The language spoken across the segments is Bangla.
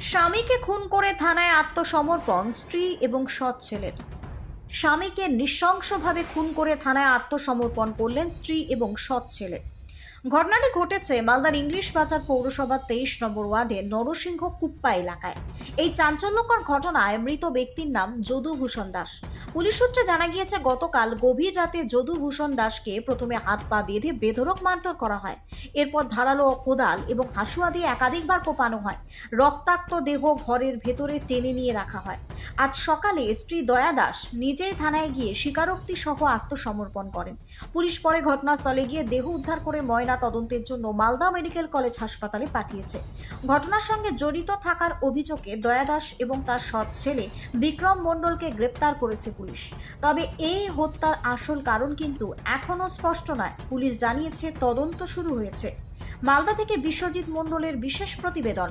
স্বামীকে খুন করে থানায় আত্মসমর্পণ, স্ত্রী এবং সৎ ছেলের। স্বামীকে নৃশংসভাবে খুন করে থানায় আত্মসমর্পণ করলেন স্ত্রী এবং সৎ ছেলে। ঘটনাটি ঘটেছে মালদার ইংলিশ বাজার পৌরসভার তেইশ নম্বর ওয়ার্ডে নরসিংহ কুপ্পা এলাকায়। এই চাঞ্চল্যকর ঘটনায় মৃত ব্যক্তির নাম যদুভূষণ দাস। পুলিশ সূত্রে জানা গিয়েছে, গতকাল গভীর রাতে যদুভূষণ দাসকে প্রথমে হাত পা বেঁধে বেধরক মারধর করা হয়। এরপর ধারালো কোদাল এবং হাসুয়া দিয়ে একাধিকবার কোপানো হয়। রক্তাক্ত দেহ ঘরের ভেতরে টেনে নিয়ে রাখা হয়। আজ সকালে স্ত্রী দয়া দাস নিজেই থানায় গিয়ে স্বীকারোক্তি সহ আত্মসমর্পণ করেন। পুলিশ পরে ঘটনাস্থলে গিয়ে দেহ উদ্ধার করে ময়না তদন্তের জন্য মালদা মেডিকেল কলেজ হাসপাতালে পাঠিয়েছে। ঘটনার সঙ্গে জড়িত থাকার অভিযোগে দয়াদাস এবং তার সৎ ছেলে বিক্রম মণ্ডলকে গ্রেপ্তার করেছে পুলিশ। তবে এই হত্যার আসল কারণ কিন্তু এখনও স্পষ্ট নয়। পুলিশ জানিয়েছে, তদন্ত শুরু হয়েছে। মালদা থেকে বিশ্বজিৎ মণ্ডলের বিশেষ প্রতিবেদন।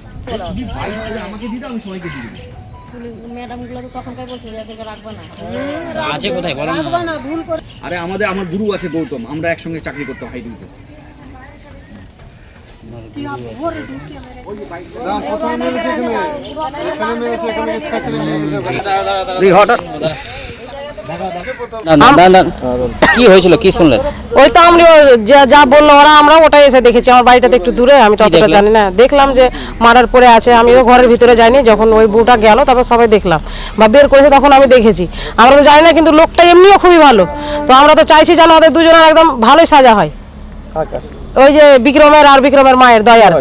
আমাকে দিতে আমি সবাইকে দিয়ে দেবো। ম্যাডামগুলো তো তখনকার বলছে যে এদেরকে রাখবে না। আছে কোথায়? বলেন না। আরে আমাদের আমার গুরু আছে গৌতম আমরা একসঙ্গে চাকরি করতাম হাই না, না। কি হয়েছিল কি শুনলেন? ওই তো আমি যা যা বলল ওরা আমরা ওটাই এসে দেখেছি। আমার বাড়িটাতে একটু দূরে আমি? জানি না। দেখলাম যে মারার পরে আছে আমিও ঘরের ভিতরে যাইনি যখন ওই বউটা গেল তারপর সবাই দেখলাম। বা বের করেছে তখন আমি দেখেছি। আমরা তো জানি না কিন্তু লোকটা এমনিও খুবই ভালো। তো আমরা তো চাইছি যেন ওদের দুজনের একদম ভালোই সাজা হয়। ওই যে বিক্রমের আর বিক্রমের মায়ের দয়ার।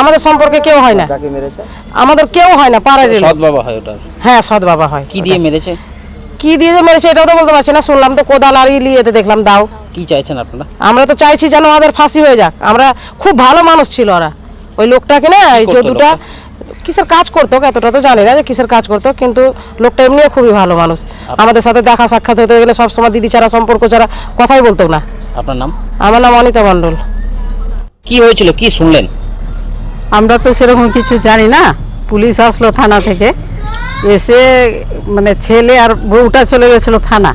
আমাদের সম্পর্কে কেউ হয় না। আমাদের কেউ হয় না পাড়ার সৎ বাবা হয় ওটা হ্যাঁ সৎ বাবা হয়। কি দিয়ে মেরেছে? কি দিয়ে যে মেরেছে এটাও তো বলতে পারছি না। শুনলাম তো কোদাল আর ইলিয়েতে দেখলাম দাও। কি চাইছেন আপনারা? আমরা তো চাইছি যেন আমাদের ফাঁসি হয়ে যাক। আমরা খুব ভালো মানুষ ছিল ওরা। ওই লোকটাকে না এই যদুটা কিসের কাজ করতো এতটা তো জানি না যে কিসের কাজ করতো কিন্তু লোকটা এমনিও খুবই ভালো মানুষ। আমাদের সাথে দেখা সাক্ষাৎ হতে গেলে সবসময় দিদি ছাড়া সম্পর্ক ছাড়া কথাই বলতো না। আপনার নাম? আমার নাম অনিতা মণ্ডল। কি হয়েছিল? কি শুনলেন? আমরা তো সেরকম কিছু জানি না। পুলিশ আসলো থানা থেকে। এসে মানে ছেলে আর বউটা চলে গেছিল থানা।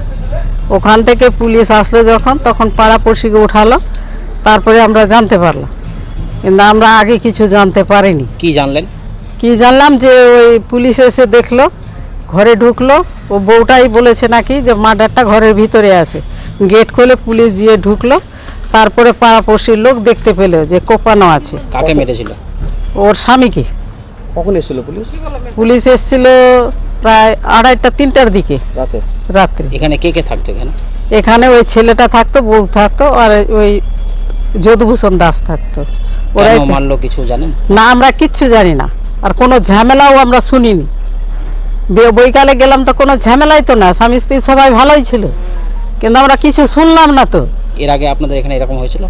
ওখান থেকে পুলিশ আসলো যখন তখন পাড়া পড়শিকে উঠালো তারপরে আমরা জানতে পারলাম। কিন্তু আমরা আগে কিছু জানতে পারিনি। কি জানলেন? কি জানলাম যে ওই পুলিশ এসে দেখল ঘরে ঢুকলো ও বউটাই বলেছে নাকি যে মার্ডারটা ঘরের ভিতরে আছে। গেট খুলে পুলিশ গিয়ে ঢুকলো তারপরে পাড়াপড়শির লোক দেখতে পেল যে কোপানো আছে। কাকে মেরেছিল? ওর স্বামীকে। কখন এসেছিল পুলিশ? পুলিশ এসেছিল প্রায় আড়াইটা তিনটার দিকে। রাতে? রাত্রে। এখানে কে কে থাকতো এখানে? এখানে ওই ছেলেটা থাকতো বউ থাকতো আর ওই যদুভূষণ দাস থাকতো। ওরাই মারলো কিছু জানেন? না আমরা কিচ্ছু জানি না। আর কোনো ঝামেলাও আমরা শুনিনি। বৈকালে গেলাম তো কোনো ঝামেলাই তো না স্বামী স্ত্রী সবাই ভালোই ছিল। কিন্তু আমরা কিছু শুনলাম না তো। এর আগে আপনাদের এখানে এরকম হয়েছিল?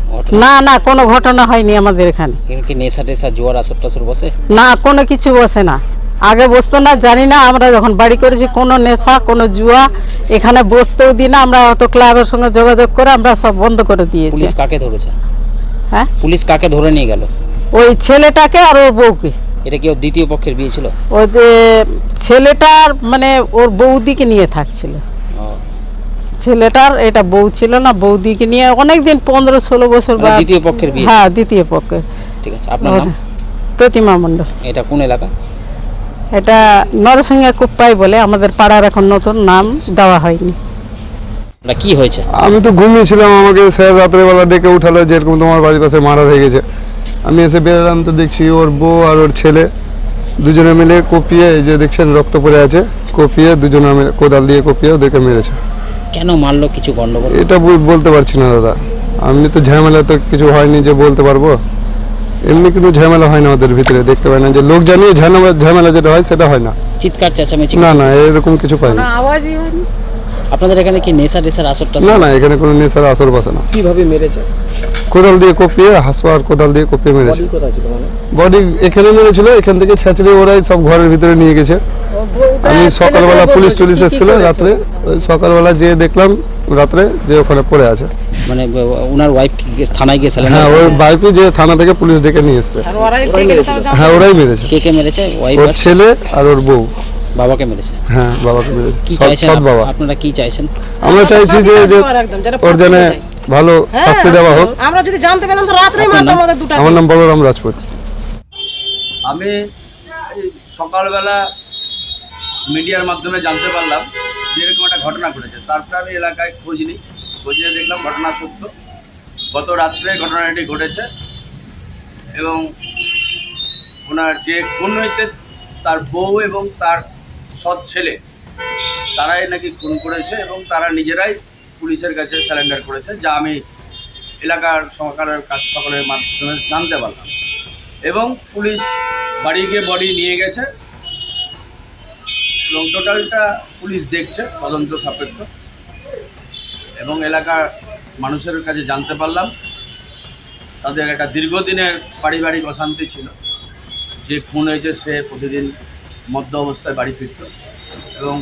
না না কোনো ঘটনা হয়নি আমাদের এখানে। কি নেশা টেশা জোয়ার আসর টাসর বসে? না কোনো কিছু বসে না। আগে বসতো না জানি না আমরা যখন বাড়ি করেছি কোনো নেশা কোনো জুয়া এখানে বসতেও দিই না আমরা অত ক্লাবের সঙ্গে যোগাযোগ করে আমরা সব বন্ধ করে দিয়েছি। পুলিশ কাকে ধরেছে? হ্যাঁ? পুলিশ কাকে ধরে নিয়ে গেল? ওই ছেলেটাকে আর ওর বউকে। এটা কি ওর দ্বিতীয় পক্ষের বিয়ে ছিল? ওই যে ছেলেটার মানে ওর বৌদিকে নিয়ে থাকছিল। ছেলেটার এটা বউ ছিল না বৌদিকে নিয়ে অনেক দিন পনেরো ষোলো বছর মানে বা দ্বিতীয় পক্ষের বিয়ে? হ্যাঁ দ্বিতীয় পক্ষে। ঠিক আছে আপনার নাম? প্রতিমা মণ্ডল। এটা কোন এলাকা? এটা নরসিংহা কুপ্পাই বলে আমাদের পাড়ার এখন নতুন নাম দেওয়া হয়নি। কি হয়েছে? আমি তো ঘুমিয়েছিলাম আমাকে স্যার রাত্রেবেলা ডেকে উঠালো যেরকম তোমার বাড়ির পাশে মারা হয়ে গেছে। আমি এসে বেরোলাম তো দেখছি ওর বউ আর ওর ছেলে দুজনে মিলে কপিয়ে যে দেখছেন রক্ত পড়ে আছে কপিয়ে দুজনে মিলে কোদাল দিয়ে কপিয়ে ওদেরকে মেরেছে। কেন মারলো কিছু গন্ডগোল? এটা বলতে পারছি না দাদা। এমনি তো ঝামেলা তো কিছু হয়নি যে বলতে পারব। এমনি কোনো ঝামেলা হয় না ওদের ভিতরে দেখতে পাই না যে লোক জানিয়ে ঝামেলা ঝামেলা যেটা হয় সেটা হয় না। চিৎকার চেঁচামেচি না না এরকম কিছু পাই না। আওয়াজই হয়নি? আপনাদের এখানে কি নেশা টেশার আসরটা না না এখানে কোনো নেশার আসর বসে না। কীভাবে মেরেছে? কোদাল দিয়ে কপিয়ে হাসো কোদাল দিয়ে কপিয়ে মেরেছে। মানে? বডি এখানে মেরেছিল এখান থেকে ছেঁচড়ে ওরাই সব ঘরের ভিতরে নিয়ে গেছে। আমি সকালবেলা পুলিশ টুলিশ এসেছিল রাত্রে ওই সকালবেলা যেয়ে দেখলাম রাত্রে যে ওখানে পড়ে আছে। মানে ওনার ওয়াইফ থানায় গিয়েছিলেন হ্যাঁ ওই বাইকে যে থানা থেকে পুলিশ ডেকে নিয়ে এসছে। হ্যাঁ ওরাই মেরেছে। কে কে মেরেছে? ওয়াইফ ওর ছেলে আর ওর বউ। বাবাকে মেরেছে? হ্যাঁ বাবাকে মেরেছে। কি চাইছেন বাবা। আপনারা কি চাইছেন? আমরা চাইছি যে যে ওর জন্য হয়ে। ভালো হ্যাঁ, শাস্তি দেওয়া হোক। আমরা যদি জানতে পেতাম তো রাত্রেই মারতাম নাম? আমাদের দুটা আমার নাম বলরাম রাজপুত। আমি সকালবেলা মিডিয়ার মাধ্যমে জানতে পারলাম যে এরকম একটা ঘটনা ঘটেছে। তারপরে আমি এলাকায় খোঁজ নিই। খোঁজ নিয়ে দেখলাম ঘটনা সত্য। গত রাত্রে ঘটনাটি ঘটেছে এবং ওনার যে খুন হয়েছে, তার বউ এবং তার সৎ ছেলে, তারাই নাকি খুন করেছে এবং তারা নিজেরাই পুলিশের কাছে স্যালেন্ডার করেছে, যা আমি এলাকার সরকারের কাজ সকলের মাধ্যমে জানতে পারলাম। এবং পুলিশ বাড়ি গিয়ে বডি নিয়ে গেছে। এবং টোটালটা পুলিশ দেখছে, তদন্ত সাপেক্ষ। এবং এলাকার মানুষের কাছে জানতে পারলাম, তাদের একটা দীর্ঘদিনের পারিবারিক অশান্তি ছিল। যে খুন হয়েছে সে প্রতিদিন মদ্য অবস্থায় বাড়ি ফিরত এবং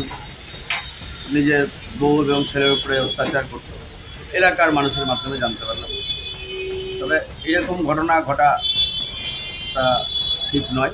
নিজের বউ এবং ছেলের উপরে অত্যাচার করত। এলাকার মানুষের মাধ্যমে জানতে পারলাম। তবে এরকম ঘটনা ঘটা ঠিক নয়।